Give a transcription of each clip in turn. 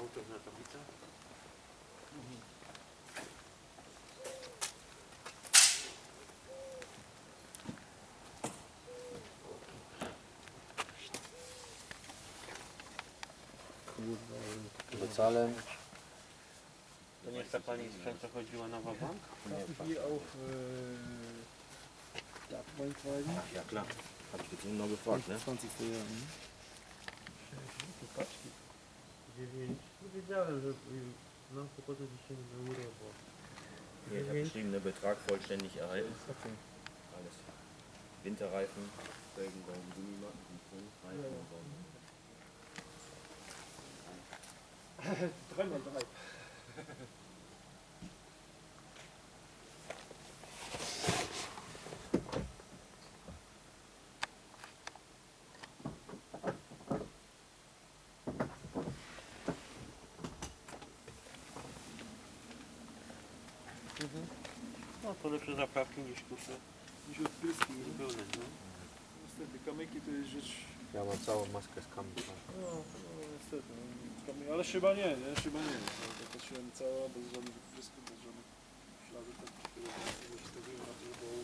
autor na tablicę. Bocalem. To nie ta pani sprzęt, co chodziła na wabank? Nie, Ja klar. Hab ich jetzt nur noch Paczki. 9. Nie wiedziałem, że mam kłopoty 10 euro, bo... Hier, der Betrag vollständig erhalten. Okay. Alles. Winterreifen, Felgenbaum, Gummimatten, Reifen und Baum. 3 mal 3. Mhm. No to lepsze zaprawki niż kusze. Niż odpryski no. Niestety, kamyki to jest rzecz... Ja mam całą maskę z kamyka. No, no niestety. No, kamy- Ale szyba nie, nie? Szyba nie. No, to patrzyłem cała, bez żadnych odprysków, bez żadnych śladów takich, które się było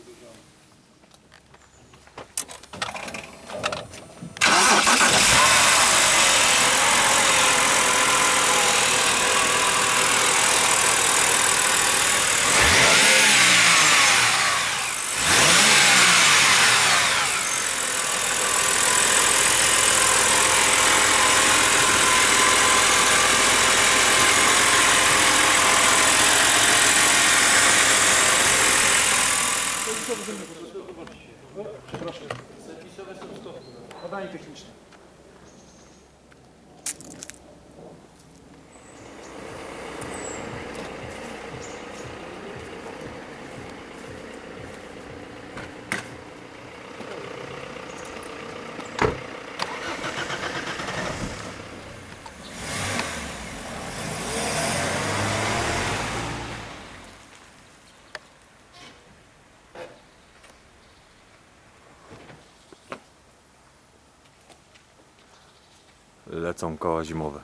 Lecą koła zimowe.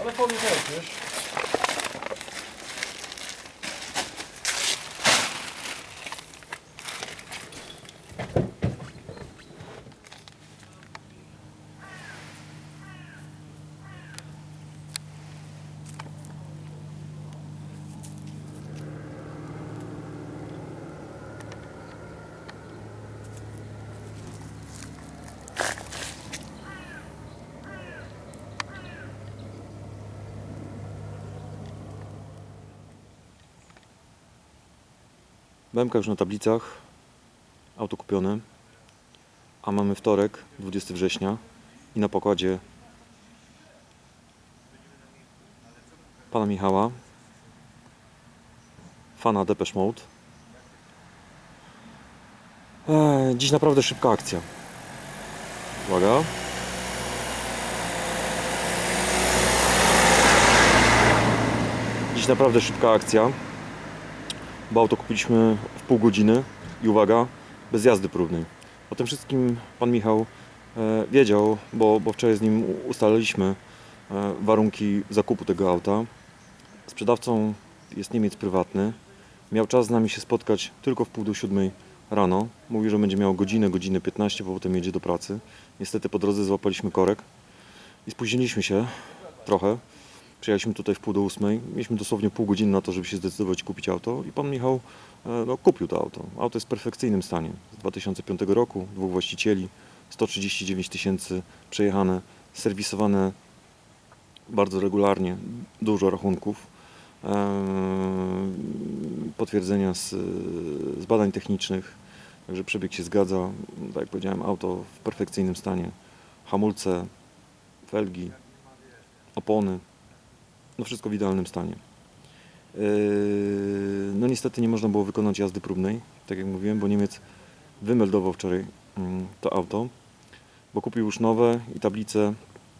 Ale folię też, wiesz? BMK już na tablicach. Auto kupione. A mamy wtorek, 20 września. I na pokładzie pana Michała. Fana Depeche Mode. Eee, dziś naprawdę szybka akcja. Uwaga. Dziś naprawdę szybka akcja bo auto kupiliśmy w pół godziny i uwaga, bez jazdy próbnej. O tym wszystkim pan Michał e, wiedział, bo, bo wczoraj z nim ustaliliśmy e, warunki zakupu tego auta. Sprzedawcą jest Niemiec prywatny. Miał czas z nami się spotkać tylko w pół do siódmej rano. Mówi, że będzie miał godzinę, godzinę 15, bo potem jedzie do pracy. Niestety po drodze złapaliśmy korek i spóźniliśmy się trochę. Przyjechaliśmy tutaj w pół do ósmej. Mieliśmy dosłownie pół godziny na to, żeby się zdecydować kupić auto i pan Michał e, no, kupił to auto. Auto jest w perfekcyjnym stanie. Z 2005 roku, dwóch właścicieli, 139 tysięcy przejechane, serwisowane bardzo regularnie, dużo rachunków, e, potwierdzenia z, z badań technicznych, także przebieg się zgadza. Tak jak powiedziałem, auto w perfekcyjnym stanie. Hamulce, felgi, opony, no wszystko w idealnym stanie. Yy, No niestety nie można było wykonać jazdy próbnej, tak jak mówiłem, bo Niemiec wymeldował wczoraj mm, to auto. bo kupił już nowe i tablice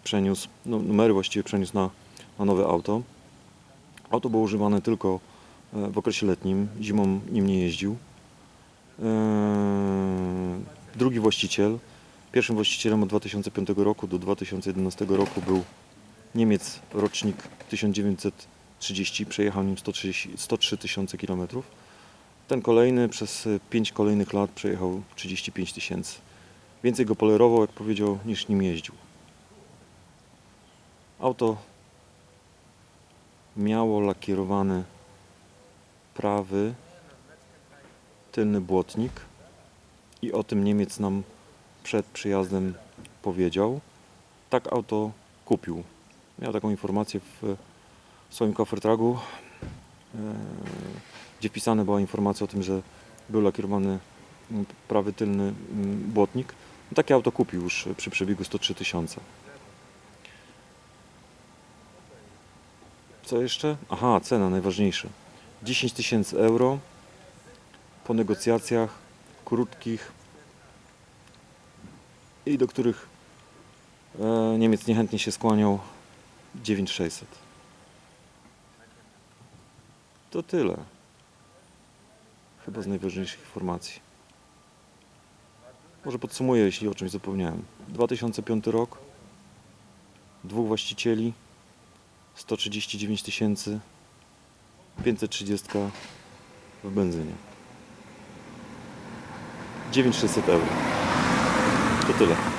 przeniósł, no, numery właściwie przeniósł na, na nowe auto. Auto było używane tylko e, w okresie letnim, zimą nim nie jeździł. Eee, Drugi właściciel, pierwszym właścicielem od 2005 roku do 2011 roku był Niemiec, rocznik 1930, przejechał nim 130, 103 tysiące kilometrów. Ten kolejny przez 5 kolejnych lat przejechał 35 tysięcy. Więcej go polerował, jak powiedział, niż nim jeździł. Auto miało lakierowany prawy tylny błotnik i o tym Niemiec nam przed przyjazdem powiedział. Tak auto kupił. Miał taką informację w swoim koffertragu, e, gdzie wpisana była informacja o tym, że był lakierowany prawy tylny błotnik. Takie auto kupił już przy przebiegu 103 tysiące. Co jeszcze? Aha, cena najważniejsza. 10 tysięcy euro po negocjacjach krótkich i do których e, Niemiec niechętnie się skłaniał 9600. To tyle. Chyba z najważniejszych informacji. Może podsumuję, jeśli o czymś zapomniałem. 2005 rok, dwóch właścicieli, 139 tysięcy, 530 w benzynie. 9600 euro. To tyle.